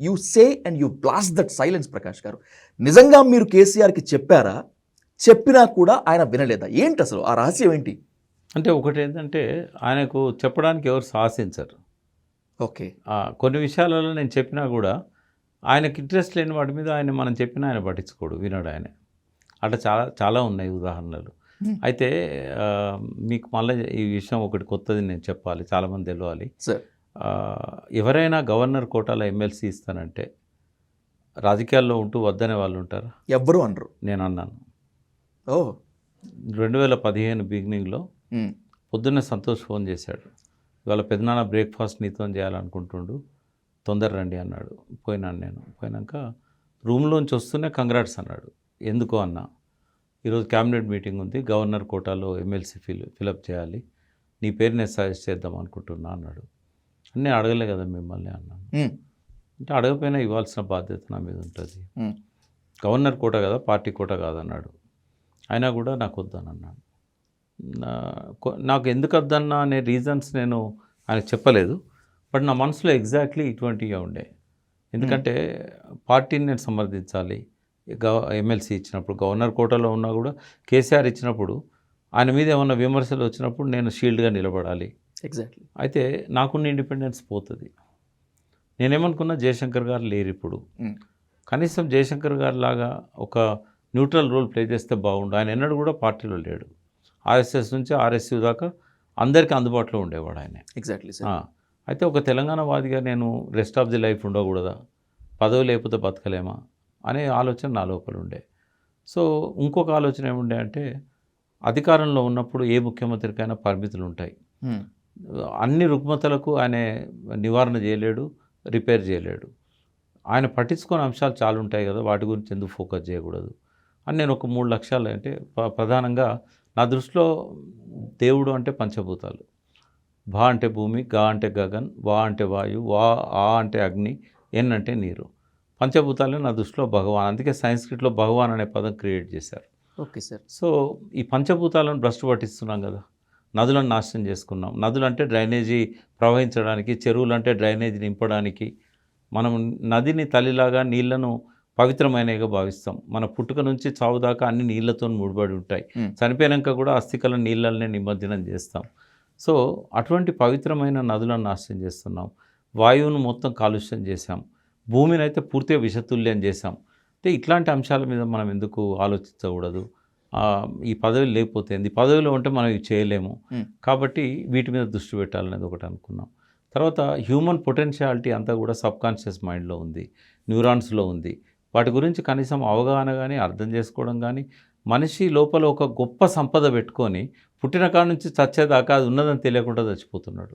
You say and you blast that silence Prakash garu. నిజంగా మీరు కేసీఆర్కి చెప్పారా? చెప్పినా కూడా ఆయన వినలేదా? ఏంటి అసలు? ఆ రహస్యం ఏంటి? అంటే ఒకటి ఏంటంటే ఆయనకు చెప్పడానికి ఎవరు సాహసించరు. ఓకే. కొన్ని విషయాలలో నేను చెప్పినా కూడా ఆయనకి ఇంట్రెస్ట్ లేని వాటి మీద ఆయన మనం చెప్పినా ఆయన పట్టించుకోడు వినడు ఆయన. అట్లా చాలా చాలా ఉన్నాయి ఉదాహరణలు. Hmm. అయితే మీకు మళ్ళీ ఈ విషయం ఒకటి కొత్తది నేను చెప్పాలి చాలామంది తెలియాలి ఎవరైనా గవర్నర్ కోటాలో ఎమ్మెల్సీ ఇస్తానంటే రాజకీయాల్లో ఉంటూ వద్దనే వాళ్ళు ఉంటారా? ఎవ్వరు అనరు. నేను అన్నాను. ఓ. రెండు వేల పదిహేను బిగినింగ్లో పొద్దున్నే సంతోష్ ఫోన్ చేశాడు. ఇవాళ పెద్దనాన్న బ్రేక్ఫాస్ట్ నీతో చేయాలనుకుంటుండు. తొందర రండి అన్నాడు. పోయినాను నేను. పోయినాక రూమ్లోంచి వస్తూనే కంగ్రాట్స్ అన్నాడు. ఎందుకో అన్న. ఈరోజు క్యాబినెట్ మీటింగ్ ఉంది. గవర్నర్ కోటాలో ఎమ్మెల్సీ ఫిల్ ఫిలప్ చేయాలి. నీ పేరు నేను సజెస్ట్ చేద్దాం అనుకుంటున్నా అన్నాడు. నేను అడగలే కదా మిమ్మల్ని అన్నాను అంటే అడగపోయినా ఇవ్వాల్సిన బాధ్యత నా మీద ఉంటుంది. గవర్నర్ కోట కదా పార్టీ కోట కాదన్నాడు. అయినా కూడా నాకు వద్దని అన్నాడు నా కొ- నాకు ఎందుకు వద్దన్నా అనే రీజన్స్ నేను ఆయన చెప్పలేదు. బట్ నా మనసులో ఎగ్జాక్ట్లీ ఇటువంటివి ఉండే. ఎందుకంటే పార్టీని నేను సమర్థించాలి. గవ ఎమ్మెల్సీ ఇచ్చినప్పుడు గవర్నర్ కోటలో ఉన్నా కూడా కేసీఆర్ ఇచ్చినప్పుడు ఆయన మీద ఏమన్నా విమర్శలు వచ్చినప్పుడు నేను షీల్డ్గా నిలబడాలి. ఎగ్జాక్ట్లీ అయితే నాకున్న ఇండిపెండెన్స్ పోతుంది. నేనేమనుకున్నా జయశంకర్ గారు లేరు ఇప్పుడు. ఉమ్, కనీసం జయశంకర్ గారి లాగా ఒక న్యూట్రల్ రోల్ ప్లే చేస్తే బాగుండు. ఆయన ఎన్నడూ కూడా పార్టీలో లేడు. ఆర్ఎస్ఎస్ నుంచి ఆర్ఎస్యూ దాకా అందరికీ అందుబాటులో ఉండేవాడు ఆయన. ఎగ్జాక్ట్లీ అయితే ఒక తెలంగాణ వాదిగా నేను రెస్ట్ ఆఫ్ ది లైఫ్ ఉండకూడదా? పదవి లేకపోతే బతకలేమా? అనే ఆలోచన నా లోపల ఉండే. సో ఇంకొక ఆలోచన ఏముండే అంటే అధికారంలో ఉన్నప్పుడు ఏ ముఖ్యమంత్రికైనా పరిమితులు ఉంటాయి ఉమ్, అన్ని రుగ్మతలకు ఆయన నివారణ చేయలేడు రిపేర్ చేయలేడు. ఆయన పట్టించుకునే అంశాలు చాలా ఉంటాయి కదా వాటి గురించి ఎందుకు ఫోకస్ చేయకూడదు? అని నేను ఒక మూడు లక్ష్యాలు అంటే ప్ర- ప్రధానంగా నా దృష్టిలో దేవుడు అంటే పంచభూతాలు. భా అంటే భూమి గా అంటే గగన్ వా అంటే వాయు వా ఆ అంటే అగ్ని ఎన్ అంటే నీరు. పంచభూతాలే నా దృష్టిలో భగవాన్ అందుకే సంస్కృతిలో భగవాన్ అనే పదం క్రియేట్ చేశారు. Okay sir. సో ఈ పంచభూతాలను భ్రష్టు పట్టిస్తున్నాం కదా. నదులను నాశనం చేసుకున్నాం. నదులు అంటే డ్రైనేజీ ప్రవహించడానికి చెరువులు అంటే డ్రైనేజీ నింపడానికి మనం నదిని తల్లిలాగా నీళ్ళను పవిత్రమైనవిగా భావిస్తాం. మన పుట్టుక నుంచి చావు దాకా అన్ని నీళ్ళతో ముడిపడి ఉంటాయి. చనిపోయాక కూడా అస్థికల నీళ్ళనే నిమజ్జనం చేస్తాం. సో అటువంటి పవిత్రమైన నదులను నాశనం చేస్తున్నాం. వాయువును మొత్తం కాలుష్యం చేశాం. భూమిని అయితే పూర్తిగా విషతుల్యం చేశాం. అంటే ఇట్లాంటి అంశాల మీద మనం ఎందుకు ఆలోచించకూడదు? ఈ పదవి లేకపోతే ఏంది? పదవిలో ఉంటే మనం ఇవి చేయలేము. కాబట్టి వీటి మీద దృష్టి పెట్టాలనేది ఒకటి అనుకున్నాం. తర్వాత హ్యూమన్ పొటెన్షియాలిటీ అంతా కూడా సబ్ కాన్షియస్ మైండ్లో ఉంది న్యూరాన్స్లో ఉంది. వాటి గురించి కనీసం అవగాహన కానీ అర్థం చేసుకోవడం కానీ మనిషి లోపల ఒక గొప్ప సంపద పెట్టుకొని పుట్టిన కాడ నుంచి చచ్చేదాకా అది ఉన్నదని తెలియకుండా చచ్చిపోతున్నాడు.